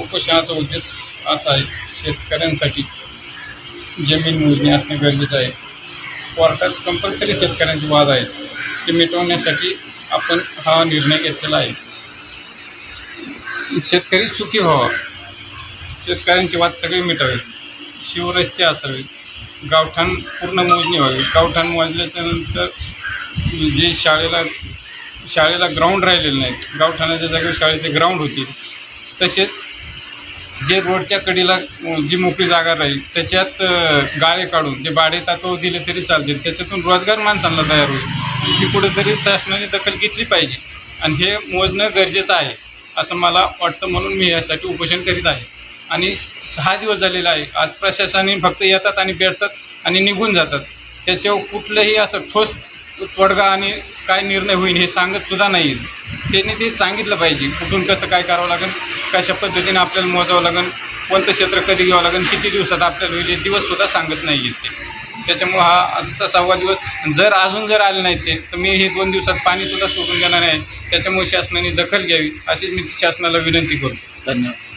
उपोषणाचा उद्देश असा आहे शेतकऱ्यांसाठी जमीन मोजणी असणे गरजेचं आहे. कोर्टात कंपल्सरी शेतकऱ्यांचे वाद आहेत ते मिटवण्यासाठी आपण हा निर्णय घेतलेला आहे. शेतकरी सुखी व्हावा. शेतकऱ्यांचे वाद सगळे मिटावेत. शिवरस्ते असावेत गावठाण पूर्ण मोजणी व्हावी. गावठाण मोजल्याच्यानंतर जे शाळेला शाळेला ग्राउंड राहिलेले नाहीत गावठाण्याच्या जागेवर शाळेचे ग्राउंड होतील तसेच जे रोडच्या कडीला जी मोकळी जागा राहील त्याच्यात गाळे काढून जे भाडे ताकव दिले तरी चालतील. त्याच्यातून रोजगार माणसांना तयार होईल. ही कुठेतरी शासनाने दखल घेतली पाहिजे. आणि हे मोजणं गरजेचं आहे असं मला वाटतं. म्हणून मी यासाठी उपोषण करीत आहे. आणि सहा दिवस झालेला आहे. आज प्रशासनाने फक्त येतात आणि भेटतात आणि निघून जातात. त्याच्यावर कुठलंही असं ठोस तोडगा आणि काय निर्णय होईल हे सांगत सुद्धा नाही. त्यांनी ते सांगितलं पाहिजे कुठून कसं काय करावं लागेल कशा पद्धतीने आपल्याला मोजावं लागेल कोणतं क्षेत्र कधी घ्यावं लागेल किती दिवसात आपल्याला होईल हे दिवससुद्धा सांगत नाही आहेत ते. त्याच्यामुळं हा आत्ता सहावा दिवस जर अजून जर आले नाहीत ते तर मी हे दोन दिवसात पाणीसुद्धा सोडून देणार नाही त्याच्यामुळे शासनाने दखल घ्यावी अशीच मी शासनाला विनंती करतो. धन्यवाद.